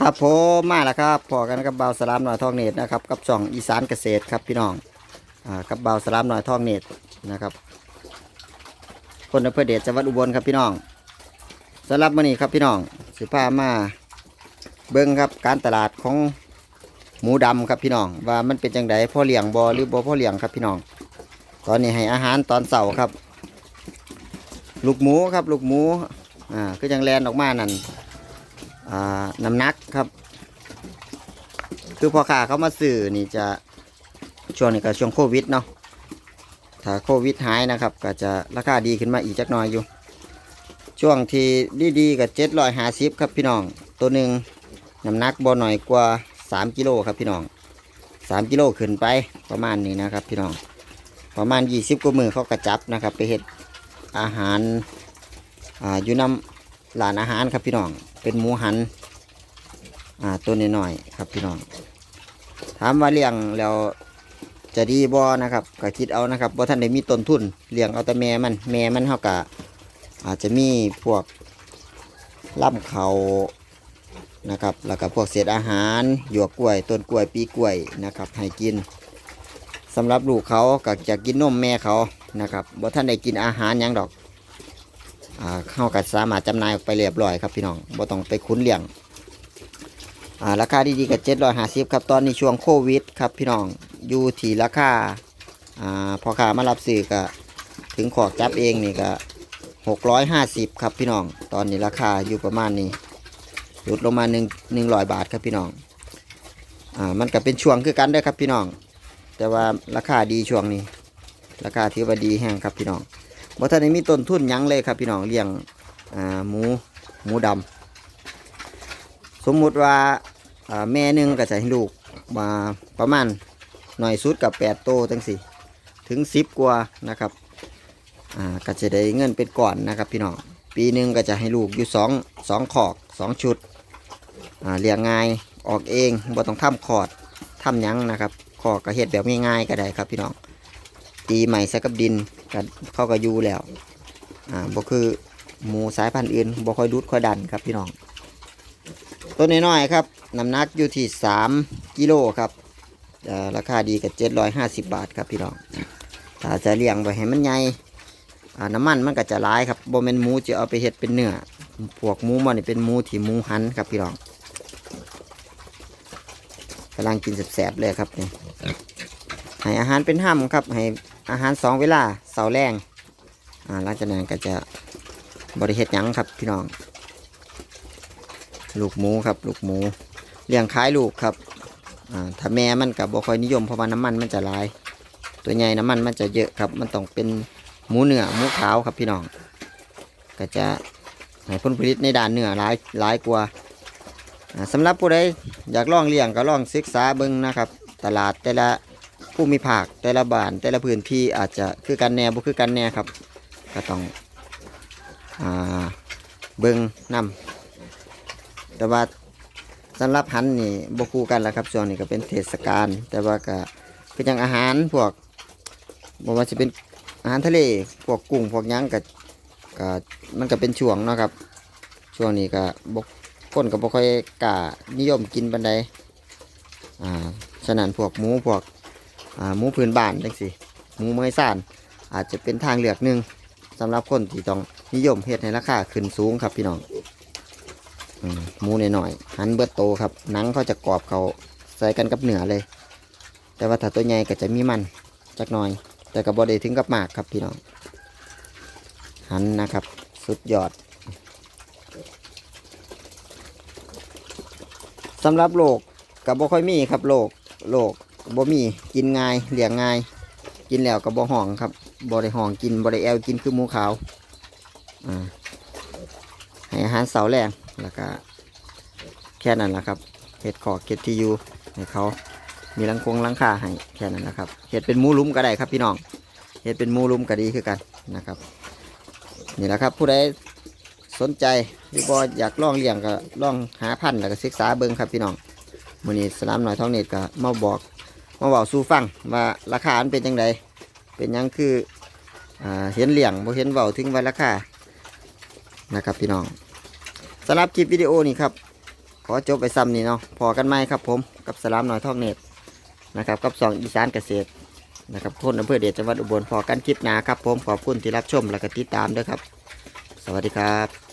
ครับผมมาแล้วครับพอกันกับเบาสลามหน่อยทองเนตรนะครับกับช่องอีสานเกษตรครับพี่น้องอ่ากับเบาสลามหน่อยทองเนตรนะครับ คนอำเภอเดชจังหวัดอุบลครับพี่น้องสำหรับมื้อนี้ครับพี่น้องสิพามาเบิ่งครับการตลาดของหมูดำครับพี่น้อง ว่ามันเป็นจังไดพ่อเลี้ยงบ่หรือบ่พ่อเลี้ยงครับพี่น้อง ตอนนี้ให้อาหารตอนเสาร์ครับ ลูกหมูครับลูกหมูอ่าคือจังแลนออกมานั่นอ่า น้ำหนักครับ คือพอขาเขามาสื่อนี่จะช่วงนี้ก็ช่วงโควิดเนาะถ้าโควิดหายนะครับ ก็จะราคาดีขึ้นมาอีกจักหน่อยอยู่ ช่วงที่ดีๆกับเจ็ดร้อยห้าสิบครับพี่น้อง ตัวหนึ่งน้ำหนักบ่หน่อยกว่าสามกิโลครับพี่น้องสามกิโลขึ้นไปประมาณนี้นะครับ พี่น้องประมาณยี่สิบกว่ามือเขากระจับนะครับ ไปเห็ดอาหารอ่าอยู่น้ำ ร้านอาหารครับพี่น้อง เป็นหมูหัน อ่าตัวน้อยๆครับพี่น้อง ถามว่าเลี้ยงแล้วจะดีบ่นะครับก็คิดเอานะครับว่าท่านได้มีต้นทุนเลี้ยงเอาแต่แม่มันแม่มันเท่ากับอาจจะมีพวกล่ำเขานะครับ แล้วก็พวกเศษอาหารหยวกกล้วย ต้นกล้วยปีกล้วยนะครับให้กินสำหรับลูกเขาก็จะกินนมแม่เขานะครับว่าท่านได้กินอาหารยังดอก เข้ากับสามารถจำหน่ายออกไปเรียบร้อยครับพี่น้องบ่ต้องไปคุ้นเลี้ยงราคาดีๆกับเจ็ดร้อยห้าสิบครับตอนนี้ช่วงโควิดครับพี่น้องอยู่ที่ราคาพอขามารับซื้อก็ถึงขอกจับเองนี่ก็หกร้อยห้าสิบครับพี่น้อง ตอนนี้ราคาอยู่ประมาณนี้ลดลงมาหนึ่งหนึ่งร้อยบาทครับพี่น้องอ่ามันก็เป็นช่วงคือกันเด้ครับพี่น้อง แต่ว่าราคาดีช่วงนี้ ราคาถือว่าดีแห้งครับพี่น้อง บ่ทันได้มีต้นทุนยังเลยครับ พี่น้องเลี้ยงหมูหมูดำสมมุติว่าแม่หนึ่งก็จะให้ลูกมาประมาณหน่อยสุดกับแปดโตจังสิถึงสิบกว่านะครับก็จะได้เงินเป็นก่อนนะครับพี่น้องปีหนึ่งก็จะให้ลูกอยู่สองสองขอกสองชุดเลี้ยงง่ายออกเองบ่ต้องทำคอดทำหยังนะครับขอกก็เฮ็ดแบบง่ายๆก็ได้ครับพี่น้องตีใหม่ใส่กับดิน กันเข้ากับยูแล้ว อ่าบ่คือหมูสายพันธุ์อื่นบ่ค่อยดูดค่อยดันครับพี่น้องตัวน้อยๆครับน้ำหนักอยู่ที่3กิโลครับอ่าราคาดีกับ750บาทครับพี่น้องถ้าจะเลี้ยงไว้ให้มันใหญ่อ่าน้ำมันมันก็จะร้ายครับบ่แม่นหมูจะเอาไปเฮ็ดเป็นเนื้อพวกหมูมันนี่เป็นหมูที่หมูหันครับพี่น้องกำลังกินแสบๆเลยครับนี่ให้อาหารเป็นห้ำครับให้ อาหารสองเวลาเสาร์แรงอ่าหลังจากนั้นก็จะบริเฮ็ดหยังครับพี่น้อง ลูกหมูครับ ลูกหมูเลี้ยงขายลูกครับอ่าถ้าแม่มันกับบ่คอยนิยมเพราะว่าน้ำมันมันจะลาย ตัวใหญ่น้ำมันมันจะเยอะครับ มันต้องเป็นหมูเนื้อหมูขาวครับพี่น้อง ก็จะให้ผลผลิตในด้านเนื้อหลายหลายกว่าสำหรับผู้ใดอยากลองเลี้ยงก็ลองศึกษาเบิ่งนะครับ ตลาดแต่ละ ผู้มีภาคแต่ละบ้านแต่ละพื้นที่อาจจะคือกันแน่บ่คือกันแน่ครับ ก็ต้องอ่าเบิ่งนํแต่ว่าสำหรับหันนี่บ่คู่กันแล้วครับช่วงนี้ก็เป็นเทศกาลแต่ว่าก็เป็นอย่างอาหารพวกบ่ว่าจะเป็นอาหารทะเลพวกกุ้งพวกหยังก็ก็มันก็เป็นช่วงเนาะครับ ช่วงนี้ก็บ่คนก็บ่ค่อยกล้านิยมกินปานใดอ่าฉะนั้นพวกหมูพวก หมูพื้นบ้านจังสิหมูเมยซ่าน อาจจะเป็นทางเลือกหนึ่งสำหรับคนที่ต้องนิยมเฮ็ดให้ราคาขึ้นสูงครับพี่น้องหมูหน่อยๆหันเบิดโตครับหนังเขาจะกรอบเขาใส่กันกับเนื้อเลย แต่ว่าถ้าตัวใหญ่ก็จะมีมันจักหน่อย แต่กับบอดีถึงกับมากครับพี่น้องหันนะครับ สุดยอดสำหรับโลกกับบ่ค่อยมีครับโลกโลก บ่มีกินง่ายเลี้ยงง่าย กินแล้วก็บ่ห่องครับบ่ได้ห่องกินบ่ได้แอวกินคือหมูขาวอ่าให้อาหารเสาแรงแล้วก็แค่นั้นแหละครับเห็ดขอกเห็ดที่อยู่ให้เขามีลังคงลังคาให้แค่นั้นนะครับเห็ดเป็นหมูลุ้มก็ได้ครับพี่น้องเห็ดเป็นหมูลุ้มก็ดีคือกันนะครับนี่แหละครับผู้ใดสนใจหรือบ่อยากลองเลี้ยงก็ลองหาพันธุ์แล้วก็ศึกษาเบิ่งครับพี่น้องมือนี้สลามหน่อยท้องเน็ตก็มาบอก มาบอกสู่ฟังว่าราคาเป็นยังไงเป็นยังคือเห็นเหลี่ยงบ่เห็นเบาถึงว่าราคานะครับพี่น้องสำหรับคลิปวิดีโอนี้ครับขอจบไปซ้ำนี่เนาะพอกันไหมครับผมกับสลามหน่อยท่องเน็ตนะครับกับสองอีสานเกษตรนะครับคนอำเภอเดชจังหวัดอุบลพอกันคลิปหนาครับผมขอบคุณที่รับชมและก็ติดตามด้วยครับ สวัสดีครับ